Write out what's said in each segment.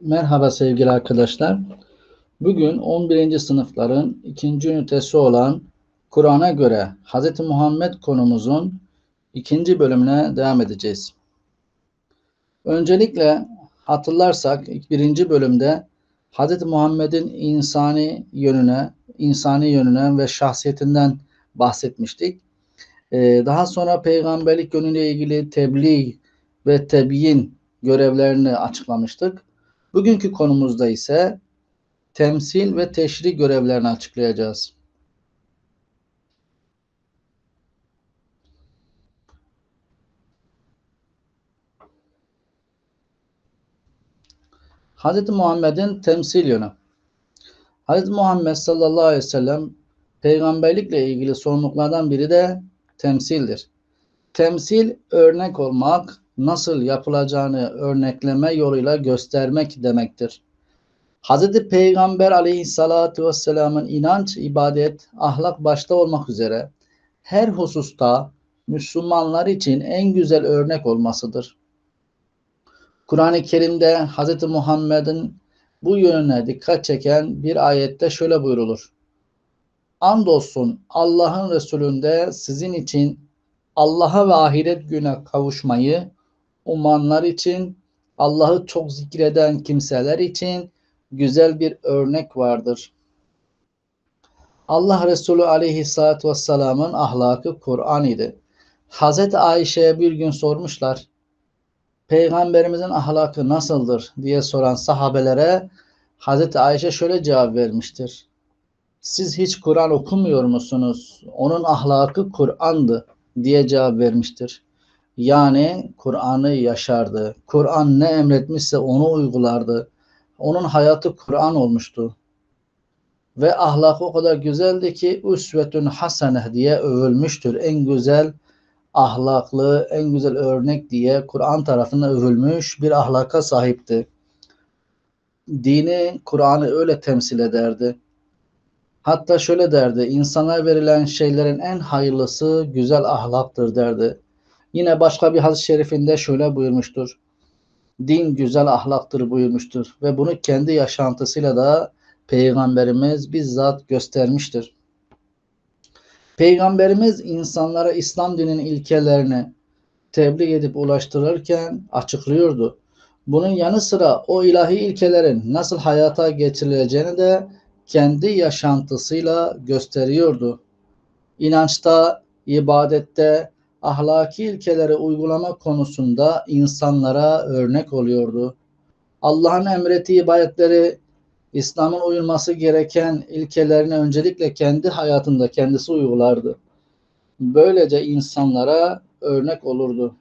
Merhaba sevgili arkadaşlar. Bugün 11. sınıfların ikinci ünitesi olan Kur'an'a göre Hz. Muhammed konumuzun ikinci bölümüne devam edeceğiz. Öncelikle hatırlarsak ilk birinci bölümde Hz. Muhammed'in insani yönüne, insani yönüne ve şahsiyetinden bahsetmiştik. Ee, daha sonra peygamberlik yönüyle ilgili tebliğ ve tebyin görevlerini açıklamıştık. Bugünkü konumuzda ise temsil ve teşri görevlerini açıklayacağız. Hz. Muhammed'in temsil yönü. Hz. Muhammed sallallahu aleyhi ve sellem peygamberlikle ilgili sorumluluklardan biri de temsildir. Temsil örnek olmak, nasıl yapılacağını örnekleme yoluyla göstermek demektir. Hz. Peygamber aleyhissalatu vesselamın inanç, ibadet, ahlak başta olmak üzere her hususta Müslümanlar için en güzel örnek olmasıdır. Kur'an-ı Kerim'de Hz. Muhammed'in bu yönüne dikkat çeken bir ayette şöyle buyrulur. Andolsun Allah'ın Resulünde sizin için Allah'a ve ahiret güne kavuşmayı umanlar için, Allah'ı çok zikreden kimseler için güzel bir örnek vardır. Allah Resulü aleyhissalatü vesselamın ahlakı Kur'an idi. Hazreti Ayşe'ye bir gün sormuşlar. Peygamberimizin ahlakı nasıldır diye soran sahabelere Hazreti Ayşe şöyle cevap vermiştir. Siz hiç Kur'an okumuyor musunuz? Onun ahlakı Kur'an'dı diye cevap vermiştir. Yani Kur'an'ı yaşardı. Kur'an ne emretmişse onu uygulardı. Onun hayatı Kur'an olmuştu. Ve ahlakı o kadar güzeldi ki üsvetün hasene diye övülmüştür. En güzel ahlaklı, en güzel örnek diye Kur'an tarafından övülmüş bir ahlaka sahipti. Dini, Kur'an'ı öyle temsil ederdi. Hatta şöyle derdi, insana verilen şeylerin en hayırlısı güzel ahlaktır derdi. Yine başka bir hadis-i şerifinde şöyle buyurmuştur. Din güzel ahlaktır buyurmuştur ve bunu kendi yaşantısıyla da Peygamberimiz bizzat göstermiştir. Peygamberimiz insanlara İslam dininin ilkelerini tebliğ edip ulaştırırken açıklıyordu. Bunun yanı sıra o ilahi ilkelerin nasıl hayata geçirileceğini de kendi yaşantısıyla gösteriyordu. İnançta, ibadette, ahlaki ilkeleri uygulama konusunda insanlara örnek oluyordu. Allah'ın emrettiği ibadetleri İslam'ın uyulması gereken ilkelerini öncelikle kendi hayatında kendisi uygulardı. Böylece insanlara örnek olurdu.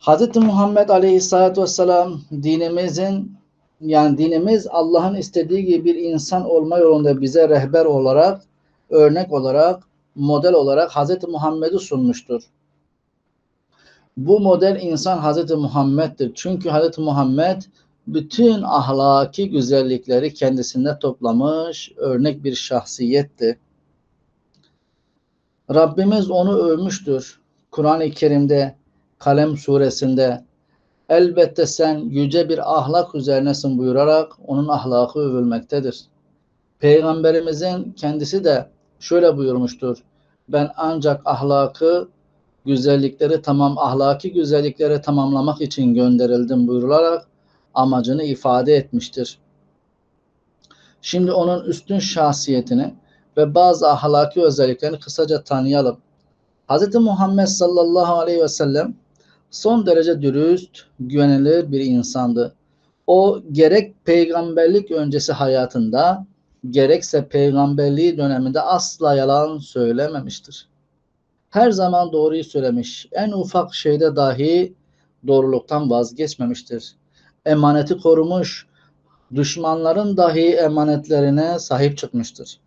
Hz. Muhammed Aleyhisselatü Vesselam dinimizin yani dinimiz Allah'ın istediği gibi bir insan olma yolunda bize rehber olarak, örnek olarak model olarak Hz. Muhammed'i sunmuştur. Bu model insan Hz. Muhammed'dir. Çünkü Hz. Muhammed bütün ahlaki güzellikleri kendisinde toplamış örnek bir şahsiyetti. Rabbimiz onu övmüştür. Kur'an-ı Kerim'de Kalem suresinde elbette sen yüce bir ahlak üzerinesin buyurarak onun ahlakı övülmektedir. Peygamberimizin kendisi de şöyle buyurmuştur. Ben ancak ahlakı güzellikleri tamam ahlaki güzellikleri tamamlamak için gönderildim buyurularak amacını ifade etmiştir. Şimdi onun üstün şahsiyetini ve bazı ahlaki özelliklerini kısaca tanıyalım. Hz. Muhammed sallallahu aleyhi ve sellem son derece dürüst, güvenilir bir insandı. O gerek peygamberlik öncesi hayatında gerekse peygamberliği döneminde asla yalan söylememiştir. Her zaman doğruyu söylemiş. En ufak şeyde dahi doğruluktan vazgeçmemiştir. Emaneti korumuş, düşmanların dahi emanetlerine sahip çıkmıştır.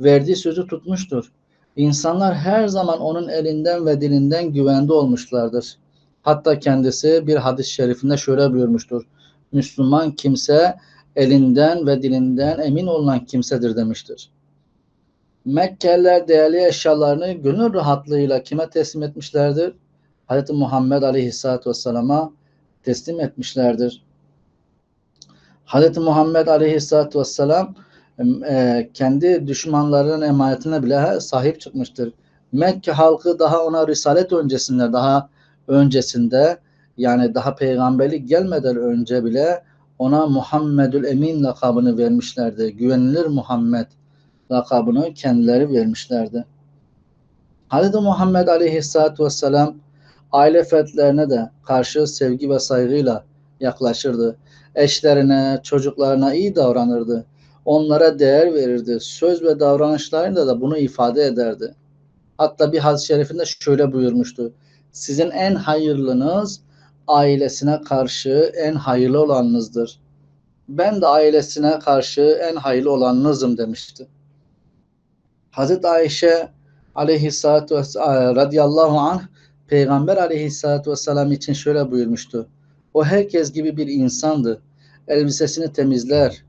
Verdiği sözü tutmuştur. İnsanlar her zaman onun elinden ve dilinden güvende olmuşlardır. Hatta kendisi bir hadis-i şerifinde şöyle buyurmuştur. Müslüman kimse elinden ve dilinden emin olunan kimsedir demiştir. Mekkeliler değerli eşyalarını gönül rahatlığıyla kime teslim etmişlerdir? Hz. Muhammed Aleyhisselatü Vesselam'a teslim etmişlerdir. Hz. Muhammed Aleyhisselatü Vesselam e, kendi düşmanlarının emanetine bile sahip çıkmıştır. Mekke halkı daha ona risalet öncesinde daha öncesinde yani daha peygamberlik gelmeden önce bile ona Muhammedül Emin lakabını vermişlerdi. Güvenilir Muhammed lakabını kendileri vermişlerdi. Hz. Muhammed Aleyhisselatü Vesselam aile fertlerine de karşı sevgi ve saygıyla yaklaşırdı. Eşlerine, çocuklarına iyi davranırdı. Onlara değer verirdi. Söz ve davranışlarıyla da bunu ifade ederdi. Hatta bir hadis-i şerifinde şöyle buyurmuştu. Sizin en hayırlınız ailesine karşı en hayırlı olanınızdır. Ben de ailesine karşı en hayırlı olanınızım demişti. Hazreti Ayşe aleyhissalatü vesselam anh Peygamber aleyhissalatü vesselam için şöyle buyurmuştu. O herkes gibi bir insandı. Elbisesini temizler,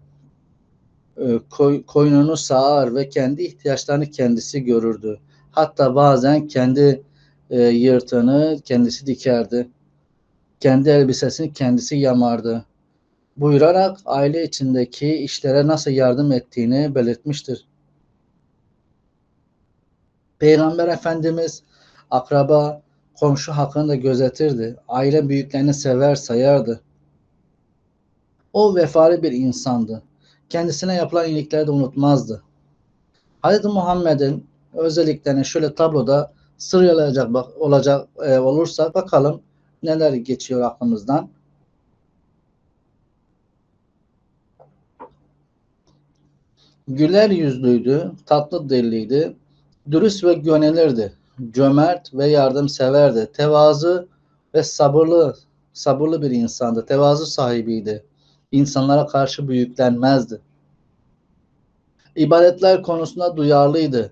e, koy, koynunu sağar ve kendi ihtiyaçlarını kendisi görürdü. Hatta bazen kendi e, kendisi dikerdi. Kendi elbisesini kendisi yamardı. Buyurarak aile içindeki işlere nasıl yardım ettiğini belirtmiştir. Peygamber Efendimiz akraba, komşu hakkını da gözetirdi. Aile büyüklerini sever sayardı. O vefalı bir insandı. Kendisine yapılan iyilikleri de unutmazdı. Hz. Muhammed'in özelliklerini şöyle tabloda sıralayacak bak, olacak e, olursa bakalım neler geçiyor aklımızdan. Güler yüzlüydü, tatlı dilliydi, dürüst ve güvenilirdi, cömert ve yardımseverdi, tevazu ve sabırlı, sabırlı bir insandı, tevazu sahibiydi. İnsanlara karşı büyüklenmezdi. İbadetler konusunda duyarlıydı.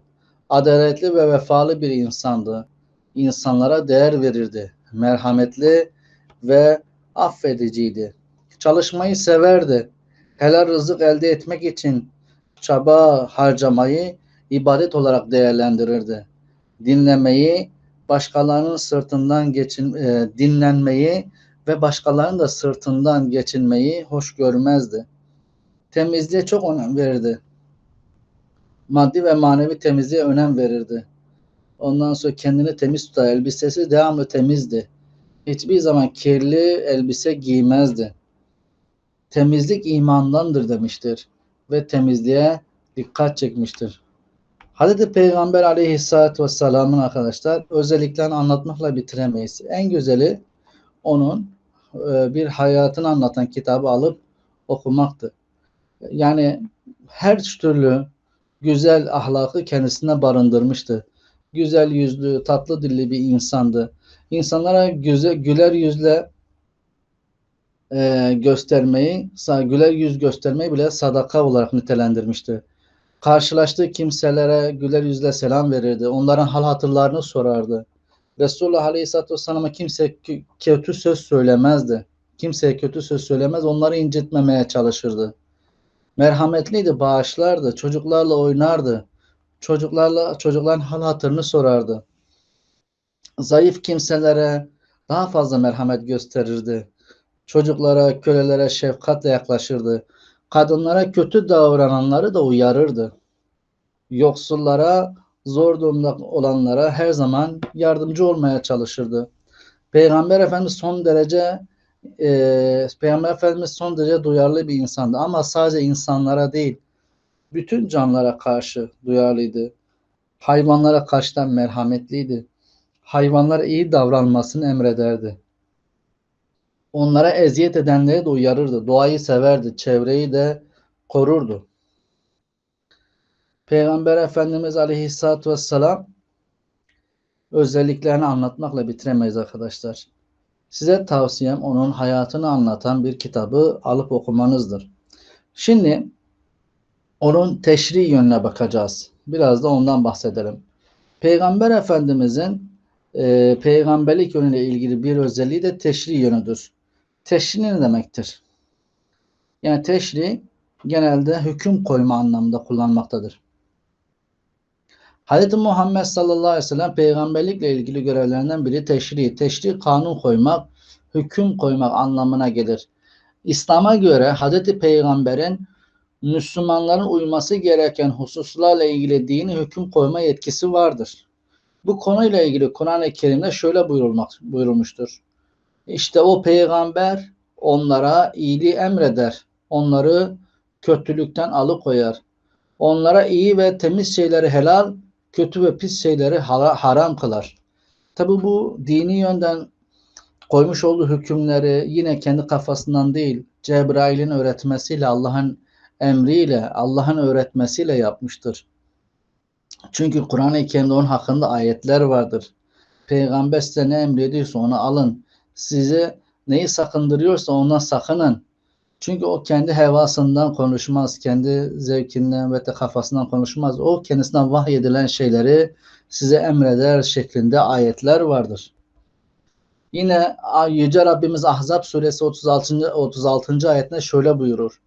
Adaletli ve vefalı bir insandı. İnsanlara değer verirdi. Merhametli ve affediciydi. Çalışmayı severdi. Helal rızık elde etmek için çaba harcamayı ibadet olarak değerlendirirdi. Dinlemeyi, başkalarının sırtından geçin e, dinlenmeyi ve başkalarının da sırtından geçinmeyi hoş görmezdi. Temizliğe çok önem verirdi. Maddi ve manevi temizliğe önem verirdi. Ondan sonra kendini temiz tutar. Elbisesi devamlı temizdi. Hiçbir zaman kirli elbise giymezdi. Temizlik imandandır demiştir ve temizliğe dikkat çekmiştir. Hazreti Peygamber aleyhissalatü vesselamın arkadaşlar özelliklerini anlatmakla bitiremeyiz. En güzeli onun e, bir hayatını anlatan kitabı alıp okumaktı. Yani her türlü güzel ahlakı kendisine barındırmıştı. Güzel yüzlü, tatlı dilli bir insandı. İnsanlara güzel, güler yüzle e, göstermeyi, güler yüz göstermeyi bile sadaka olarak nitelendirmişti. Karşılaştığı kimselere güler yüzle selam verirdi. Onların hal hatırlarını sorardı. Resulullah Aleyhisselatü Vesselam'a kimse kötü söz söylemezdi. Kimseye kötü söz söylemez, onları incitmemeye çalışırdı. Merhametliydi, bağışlardı, çocuklarla oynardı. Çocuklarla çocukların hal hatırını sorardı. Zayıf kimselere daha fazla merhamet gösterirdi. Çocuklara, kölelere şefkatle yaklaşırdı. Kadınlara kötü davrananları da uyarırdı. Yoksullara, zor durumda olanlara her zaman yardımcı olmaya çalışırdı. Peygamber Efendimiz son derece e, Peygamber Efendimiz son derece duyarlı bir insandı ama sadece insanlara değil bütün canlara karşı duyarlıydı. Hayvanlara karşı da merhametliydi. Hayvanlara iyi davranmasını emrederdi. Onlara eziyet edenleri de uyarırdı. Doğayı severdi. Çevreyi de korurdu. Peygamber Efendimiz Aleyhisselatü Vesselam özelliklerini anlatmakla bitiremeyiz arkadaşlar. Size tavsiyem onun hayatını anlatan bir kitabı alıp okumanızdır. Şimdi onun teşri yönüne bakacağız. Biraz da ondan bahsedelim. Peygamber Efendimizin e, peygamberlik yönüyle ilgili bir özelliği de teşri yönüdür. Teşri ne demektir? Yani teşri genelde hüküm koyma anlamında kullanmaktadır. Hz. Muhammed sallallahu aleyhi ve sellem peygamberlikle ilgili görevlerinden biri teşri. Teşri kanun koymak, hüküm koymak anlamına gelir. İslam'a göre Hz. Peygamber'in Müslümanların uyması gereken hususlarla ilgili dini hüküm koyma yetkisi vardır. Bu konuyla ilgili Kur'an-ı Kerim'de şöyle buyurulmak, buyurulmuştur. İşte o peygamber onlara iyiliği emreder. Onları kötülükten alıkoyar. Onlara iyi ve temiz şeyleri helal, kötü ve pis şeyleri haram kılar. Tabi bu dini yönden koymuş olduğu hükümleri yine kendi kafasından değil, Cebrail'in öğretmesiyle, Allah'ın emriyle, Allah'ın öğretmesiyle yapmıştır. Çünkü Kur'an-ı Kerim'de onun hakkında ayetler vardır. Peygamber size ne emrediyorsa onu alın. Sizi neyi sakındırıyorsa ondan sakının. Çünkü o kendi hevasından konuşmaz, kendi zevkinden ve de kafasından konuşmaz. O kendisinden vahyedilen şeyleri size emreder şeklinde ayetler vardır. Yine Yüce Rabbimiz Ahzab suresi 36. 36. ayetinde şöyle buyurur.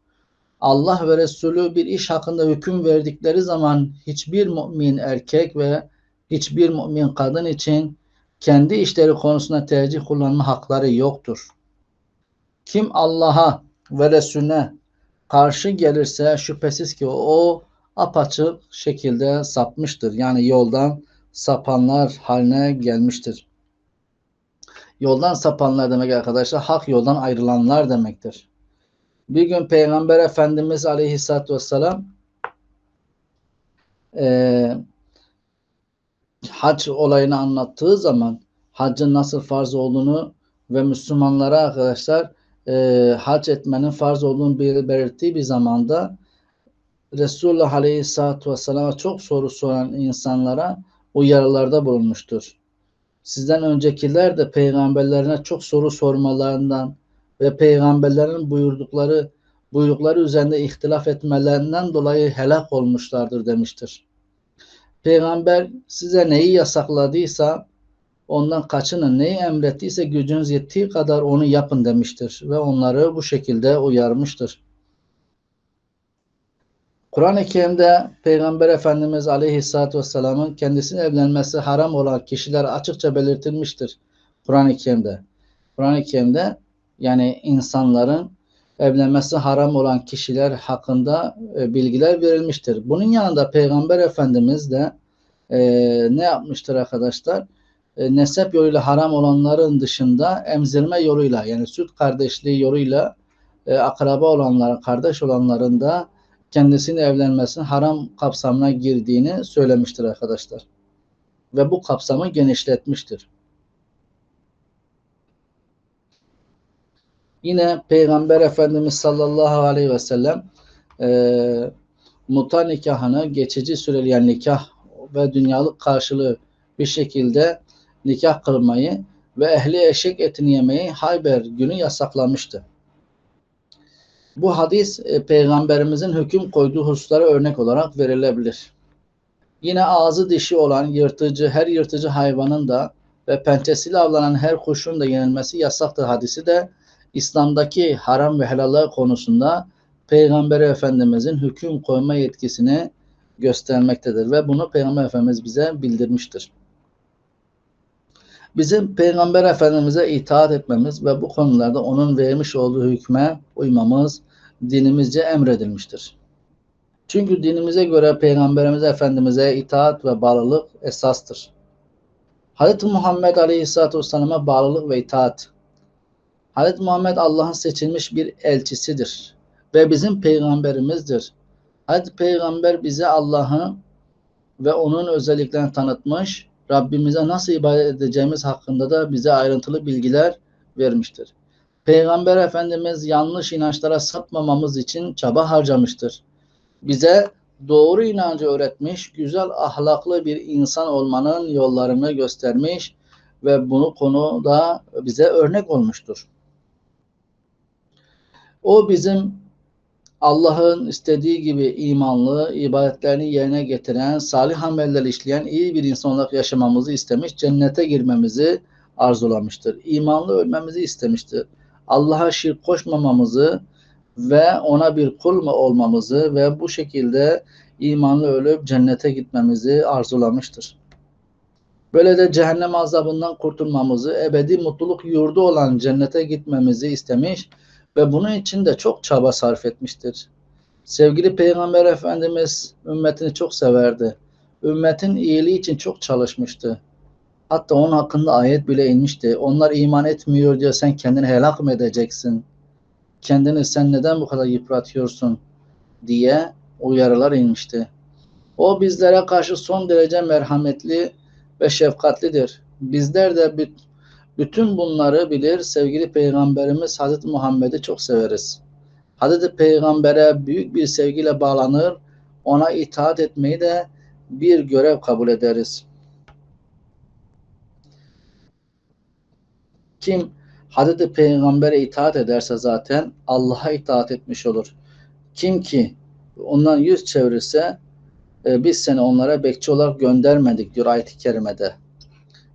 Allah ve Resulü bir iş hakkında hüküm verdikleri zaman hiçbir mümin erkek ve hiçbir mümin kadın için kendi işleri konusunda tercih kullanma hakları yoktur. Kim Allah'a ve Resulüne karşı gelirse şüphesiz ki o apaçık şekilde sapmıştır. Yani yoldan sapanlar haline gelmiştir. Yoldan sapanlar demek arkadaşlar hak yoldan ayrılanlar demektir. Bir gün Peygamber Efendimiz Aleyhisselatü Vesselam e, hac olayını anlattığı zaman haccın nasıl farz olduğunu ve Müslümanlara arkadaşlar e, hac etmenin farz olduğunu belirttiği bir zamanda Resulullah Aleyhisselatü Vesselam'a çok soru soran insanlara uyarılarda bulunmuştur. Sizden öncekiler de peygamberlerine çok soru sormalarından ve peygamberlerin buyurdukları buyrukları üzerinde ihtilaf etmelerinden dolayı helak olmuşlardır demiştir. Peygamber size neyi yasakladıysa ondan kaçının, neyi emrettiyse gücünüz yettiği kadar onu yapın demiştir ve onları bu şekilde uyarmıştır. Kur'an-ı Kerim'de Peygamber Efendimiz Aleyhisselatü Vesselam'ın kendisine evlenmesi haram olan kişiler açıkça belirtilmiştir. Kur'an-ı Kerim'de. Kur'an-ı Kerim'de yani insanların evlenmesi haram olan kişiler hakkında e, bilgiler verilmiştir. Bunun yanında Peygamber Efendimiz de e, ne yapmıştır arkadaşlar? E, nesep yoluyla haram olanların dışında emzirme yoluyla yani süt kardeşliği yoluyla e, akraba olanların, kardeş olanların da kendisinin evlenmesinin haram kapsamına girdiğini söylemiştir arkadaşlar. Ve bu kapsamı genişletmiştir. Yine Peygamber Efendimiz sallallahu aleyhi ve sellem e, muta nikahını geçici süreli yani nikah ve dünyalık karşılığı bir şekilde nikah kılmayı ve ehli eşek etini yemeyi Hayber günü yasaklamıştı. Bu hadis e, peygamberimizin hüküm koyduğu hususlara örnek olarak verilebilir. Yine ağzı dişi olan yırtıcı her yırtıcı hayvanın da ve pençesiyle avlanan her kuşun da yenilmesi yasaktır hadisi de İslam'daki haram ve helaller konusunda Peygamber Efendimizin hüküm koyma yetkisini göstermektedir ve bunu Peygamber Efendimiz bize bildirmiştir. Bizim Peygamber Efendimiz'e itaat etmemiz ve bu konularda onun vermiş olduğu hükme uymamız dinimizce emredilmiştir. Çünkü dinimize göre Peygamberimiz Efendimiz'e itaat ve bağlılık esastır. Hz. Muhammed Aleyhisselatü Vesselam'a bağlılık ve itaat Hz. Muhammed Allah'ın seçilmiş bir elçisidir ve bizim peygamberimizdir. Hz. Peygamber bize Allah'ı ve onun özelliklerini tanıtmış, Rabbimize nasıl ibadet edeceğimiz hakkında da bize ayrıntılı bilgiler vermiştir. Peygamber Efendimiz yanlış inançlara sapmamamız için çaba harcamıştır. Bize doğru inancı öğretmiş, güzel ahlaklı bir insan olmanın yollarını göstermiş ve bunu konuda bize örnek olmuştur. O bizim Allah'ın istediği gibi imanlı, ibadetlerini yerine getiren, salih ameller işleyen iyi bir insan olarak yaşamamızı istemiş, cennete girmemizi arzulamıştır. İmanlı ölmemizi istemiştir. Allah'a şirk koşmamamızı ve ona bir kul mu olmamızı ve bu şekilde imanlı ölüp cennete gitmemizi arzulamıştır. Böyle de cehennem azabından kurtulmamızı, ebedi mutluluk yurdu olan cennete gitmemizi istemiş bunun için de çok çaba sarf etmiştir. Sevgili Peygamber Efendimiz ümmetini çok severdi. Ümmetin iyiliği için çok çalışmıştı. Hatta onun hakkında ayet bile inmişti. Onlar iman etmiyor diye sen kendini helak mı edeceksin? Kendini sen neden bu kadar yıpratıyorsun? diye uyarılar inmişti. O bizlere karşı son derece merhametli ve şefkatlidir. Bizler de bütün bunları bilir. Sevgili Peygamberimiz Hazreti Muhammed'i çok severiz. Hazreti Peygamber'e büyük bir sevgiyle bağlanır. Ona itaat etmeyi de bir görev kabul ederiz. Kim Hazreti Peygamber'e itaat ederse zaten Allah'a itaat etmiş olur. Kim ki ondan yüz çevirirse e, biz seni onlara bekçi olarak göndermedik diyor ayet-i kerimede.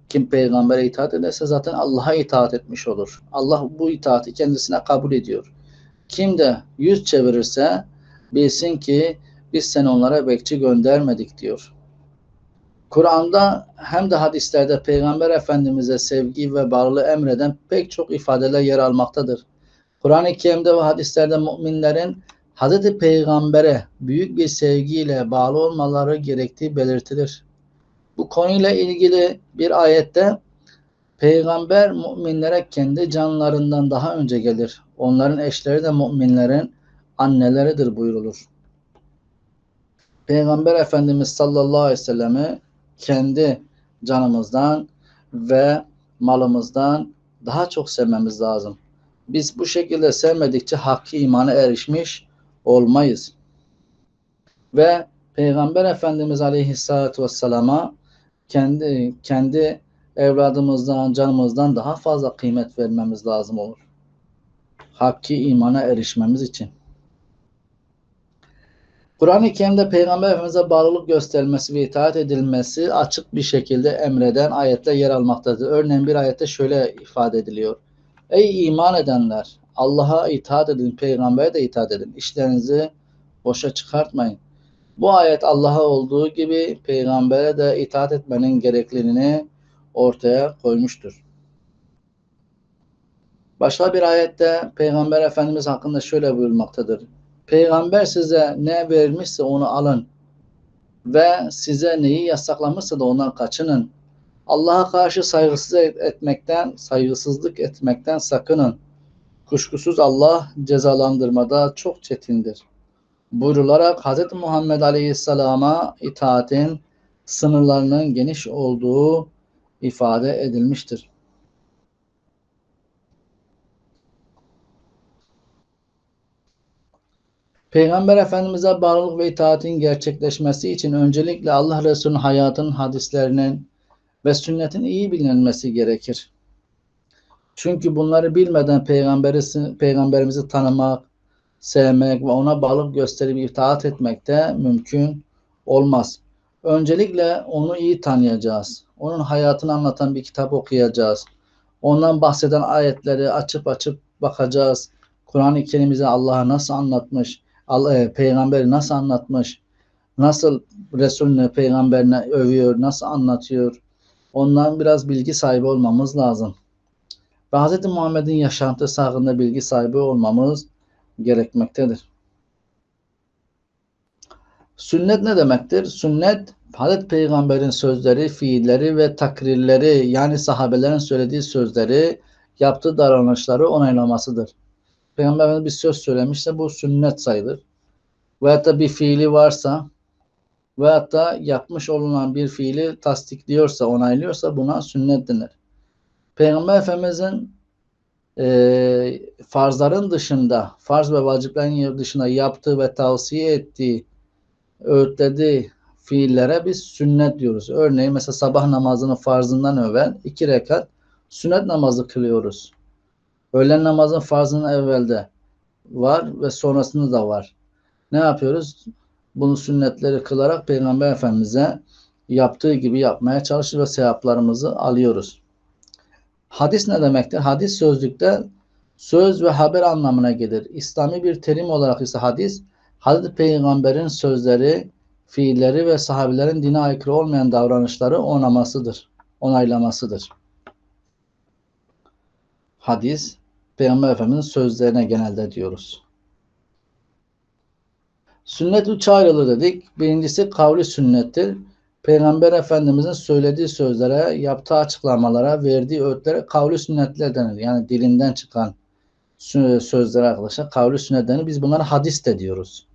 Kim peygambere itaat ederse zaten Allah'a itaat etmiş olur. Allah bu itaati kendisine kabul ediyor. Kim de yüz çevirirse bilsin ki biz seni onlara bekçi göndermedik diyor. Kur'an'da hem de hadislerde Peygamber Efendimiz'e sevgi ve bağlılığı emreden pek çok ifadeler yer almaktadır. Kur'an-ı Kerim'de ve hadislerde müminlerin Hz. Peygamber'e büyük bir sevgiyle bağlı olmaları gerektiği belirtilir. Bu konuyla ilgili bir ayette Peygamber müminlere kendi canlarından daha önce gelir. Onların eşleri de müminlerin anneleridir buyurulur. Peygamber Efendimiz sallallahu aleyhi ve sellemi kendi canımızdan ve malımızdan daha çok sevmemiz lazım. Biz bu şekilde sevmedikçe hakkı imana erişmiş olmayız. Ve Peygamber Efendimiz Aleyhisselatü Vesselam'a kendi kendi evladımızdan, canımızdan daha fazla kıymet vermemiz lazım olur. Hakki imana erişmemiz için. Kur'an-ı Kerim'de Peygamber Efendimiz'e bağlılık gösterilmesi ve itaat edilmesi açık bir şekilde emreden ayetler yer almaktadır. Örneğin bir ayette şöyle ifade ediliyor. Ey iman edenler! Allah'a itaat edin, peygambere de itaat edin. İşlerinizi boşa çıkartmayın. Bu ayet Allah'a olduğu gibi peygambere de itaat etmenin gerekliliğini ortaya koymuştur. Başka bir ayette Peygamber Efendimiz hakkında şöyle buyurmaktadır. Peygamber size ne vermişse onu alın ve size neyi yasaklamışsa da ondan kaçının. Allah'a karşı saygısız etmekten, saygısızlık etmekten sakının. Kuşkusuz Allah cezalandırmada çok çetindir. Buyrularak Hz. Muhammed Aleyhisselam'a itaatin sınırlarının geniş olduğu ifade edilmiştir. Peygamber Efendimiz'e bağlılık ve itaatin gerçekleşmesi için öncelikle Allah Resulü'nün hayatının hadislerinin ve sünnetin iyi bilinmesi gerekir. Çünkü bunları bilmeden peygamberi, peygamberimizi tanımak, sevmek ve ona bağlılık gösterip itaat etmek de mümkün olmaz. Öncelikle onu iyi tanıyacağız. Onun hayatını anlatan bir kitap okuyacağız. Ondan bahseden ayetleri açıp açıp bakacağız. Kur'an-ı Kerim'imizi Allah'a nasıl anlatmış, Allah, e, peygamberi nasıl anlatmış, nasıl Resulüne, peygamberine övüyor, nasıl anlatıyor. Ondan biraz bilgi sahibi olmamız lazım ve Hz. Muhammed'in yaşantısı hakkında bilgi sahibi olmamız gerekmektedir. Sünnet ne demektir? Sünnet Hz. Peygamber'in sözleri, fiilleri ve takrirleri yani sahabelerin söylediği sözleri, yaptığı davranışları onaylamasıdır. Peygamberimiz bir söz söylemişse bu sünnet sayılır. Veyahut da bir fiili varsa veyahut da yapmış olunan bir fiili tasdikliyorsa, onaylıyorsa buna sünnet denir. Peygamber Efendimizin e, farzların dışında, farz ve vaciplerin dışında yaptığı ve tavsiye ettiği, öğütlediği fiillere biz sünnet diyoruz. Örneğin mesela sabah namazının farzından evvel iki rekat sünnet namazı kılıyoruz. Öğlen namazın farzının evvelde var ve sonrasında da var. Ne yapıyoruz? Bunu sünnetleri kılarak Peygamber Efendimiz'e yaptığı gibi yapmaya çalışır ve sevaplarımızı alıyoruz. Hadis ne demektir? Hadis sözlükte söz ve haber anlamına gelir. İslami bir terim olarak ise hadis, Hazreti Peygamber'in sözleri, fiilleri ve sahabelerin dine aykırı olmayan davranışları onamasıdır. onaylamasıdır. Hadis, Peygamber Efendimiz'in sözlerine genelde diyoruz. Sünnet üç ayrılır dedik. Birincisi kavli sünnettir. Peygamber Efendimiz'in söylediği sözlere, yaptığı açıklamalara, verdiği öğütlere kavli sünnetler denir. Yani dilinden çıkan sözlere arkadaşlar kavli sünnet denir. Biz bunlara hadis de diyoruz.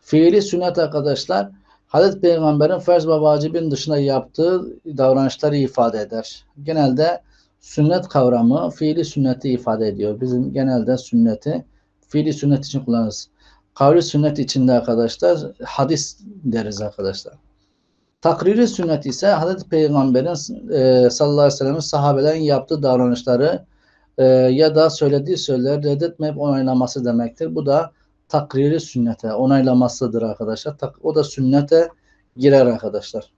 Fiili sünnet arkadaşlar Hazreti Peygamber'in farz ve vacibin dışında yaptığı davranışları ifade eder. Genelde sünnet kavramı fiili sünneti ifade ediyor. Bizim genelde sünneti fiili sünnet için kullanırız. Kavli sünnet içinde arkadaşlar hadis deriz arkadaşlar. Takriri sünnet ise Hazreti Peygamber'in e, sallallahu aleyhi ve sellem'in sahabelerin yaptığı davranışları e, ya da söylediği sözleri reddetmeyip onaylaması demektir. Bu da takriri sünnete onaylamasıdır arkadaşlar. O da sünnete girer arkadaşlar.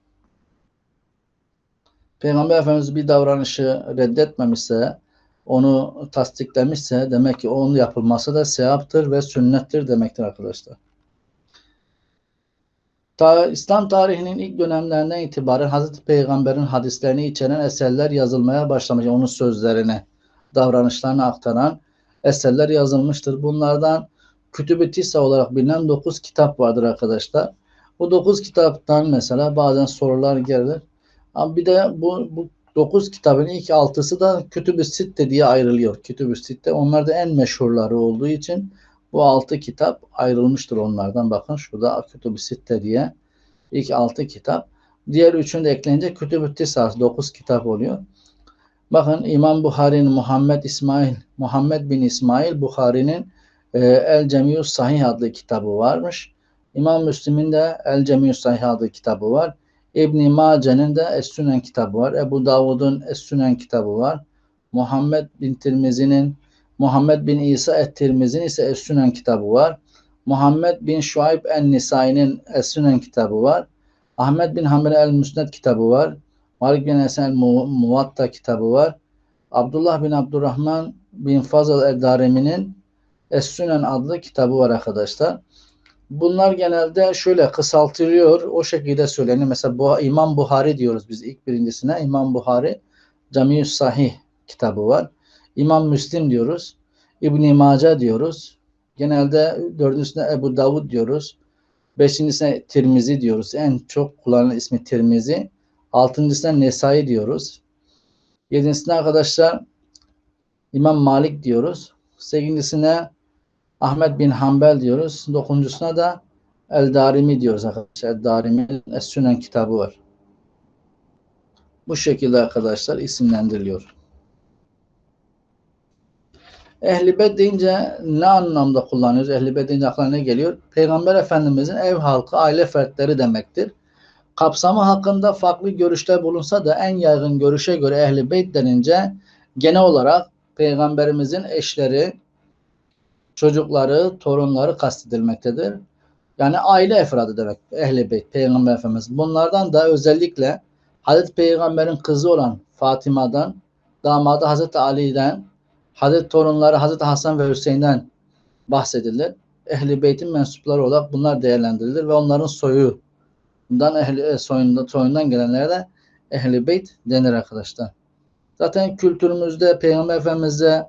Peygamber Efendimiz bir davranışı reddetmemişse, onu tasdiklemişse demek ki onun yapılması da sevaptır ve sünnettir demektir arkadaşlar. Ta, İslam tarihinin ilk dönemlerinden itibaren Hazreti Peygamber'in hadislerini içeren eserler yazılmaya başlamış. Onun sözlerini, davranışlarını aktaran eserler yazılmıştır. Bunlardan Kütüb-i Tisa olarak bilinen 9 kitap vardır arkadaşlar. Bu 9 kitaptan mesela bazen sorular gelir. Ama bir de bu, bu 9 kitabın ilk altısı da Kütüb-i Sitte diye ayrılıyor. Kütüb-i Sitte onlar da en meşhurları olduğu için bu 6 kitap ayrılmıştır onlardan. Bakın şurada Kütüb-i Sitte diye ilk 6 kitap. Diğer üçünü de ekleyince Kütüb-i Tisa 9 kitap oluyor. Bakın İmam Buhari'nin Muhammed İsmail, Muhammed bin İsmail Buhari'nin e, El Cemiyus Sahih adlı kitabı varmış. İmam Müslim'in de El Cemiyus Sahih adlı kitabı var. İbn Mace'nin de Es-Sünen kitabı var. Ebu Davud'un Es-Sünen kitabı var. Muhammed bin Tirmizi'nin Muhammed bin İsa et-Tirmizi'nin ise Es-Sünen kitabı var. Muhammed bin Şuayb en-Nisai'nin Es-Sünen kitabı var. Ahmet bin Hamir el-Müsned kitabı var. Malik bin Esen el-Muvatta kitabı var. Abdullah bin Abdurrahman bin Fazıl el-Darimi'nin Es-Sünen adlı kitabı var arkadaşlar. Bunlar genelde şöyle kısaltılıyor. O şekilde söyleniyor. Mesela bu İmam Buhari diyoruz biz ilk birincisine. İmam Buhari Camius Sahih kitabı var. İmam Müslim diyoruz. İbn Mace diyoruz. Genelde dördüncüsüne Ebu Davud diyoruz. Beşincisine Tirmizi diyoruz. En çok kullanılan ismi Tirmizi. Altıncısına Nesai diyoruz. Yedincisine arkadaşlar İmam Malik diyoruz. Sekizincisine Ahmet bin Hanbel diyoruz. Dokuncusuna da El Darimi diyoruz arkadaşlar. El Darimi'nin Es-Sünen kitabı var. Bu şekilde arkadaşlar isimlendiriliyor. Ehli Beyt deyince ne anlamda kullanıyoruz? Ehli Beyt deyince aklına ne geliyor? Peygamber Efendimizin ev halkı, aile fertleri demektir. Kapsamı hakkında farklı görüşler bulunsa da en yaygın görüşe göre Ehli Beyt denince genel olarak Peygamberimizin eşleri, çocukları, torunları kastedilmektedir. Yani aile efradı demek. Ehli Beyt, Peygamber Efendimiz. Bunlardan da özellikle Hazreti Peygamber'in kızı olan Fatima'dan, damadı Hazreti Ali'den, Hazreti torunları Hazreti Hasan ve Hüseyin'den bahsedilir. Ehli Beyt'in mensupları olarak bunlar değerlendirilir ve onların soyundan ehli e, soyundan, soyundan gelenlere de Ehli Beyt denir arkadaşlar. Zaten kültürümüzde Peygamber Efendimiz'e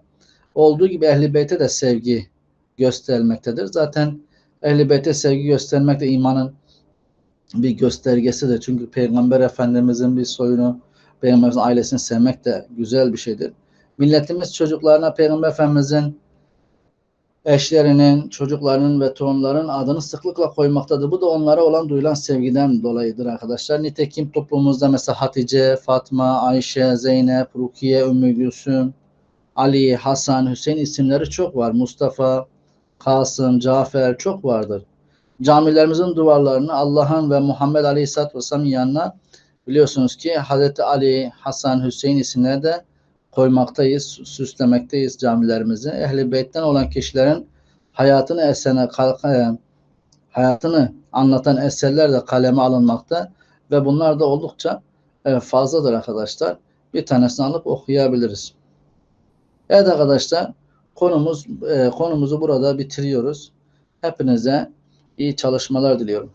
olduğu gibi Ehli Beyt'e de sevgi gösterilmektedir. Zaten Ehl-i Beyt'e sevgi göstermek de imanın bir göstergesidir. Çünkü Peygamber Efendimizin bir soyunu, Peygamberimizin ailesini sevmek de güzel bir şeydir. Milletimiz çocuklarına Peygamber Efendimizin eşlerinin, çocuklarının ve torunların adını sıklıkla koymaktadır. Bu da onlara olan duyulan sevgiden dolayıdır arkadaşlar. Nitekim toplumumuzda mesela Hatice, Fatma, Ayşe, Zeynep, Rukiye, Ümmü Gülsüm, Ali, Hasan, Hüseyin isimleri çok var. Mustafa, Kasım, Cafer çok vardır. Camilerimizin duvarlarını Allah'ın ve Muhammed Aleyhisselatü Vesselam'ın yanına biliyorsunuz ki Hazreti Ali, Hasan, Hüseyin isimleri de koymaktayız, süslemekteyiz camilerimizi. Ehli Beyt'ten olan kişilerin hayatını esene, hayatını anlatan eserler de kaleme alınmakta ve bunlar da oldukça e, fazladır arkadaşlar. Bir tanesini alıp okuyabiliriz. Evet arkadaşlar konumuz e, konumuzu burada bitiriyoruz. Hepinize iyi çalışmalar diliyorum.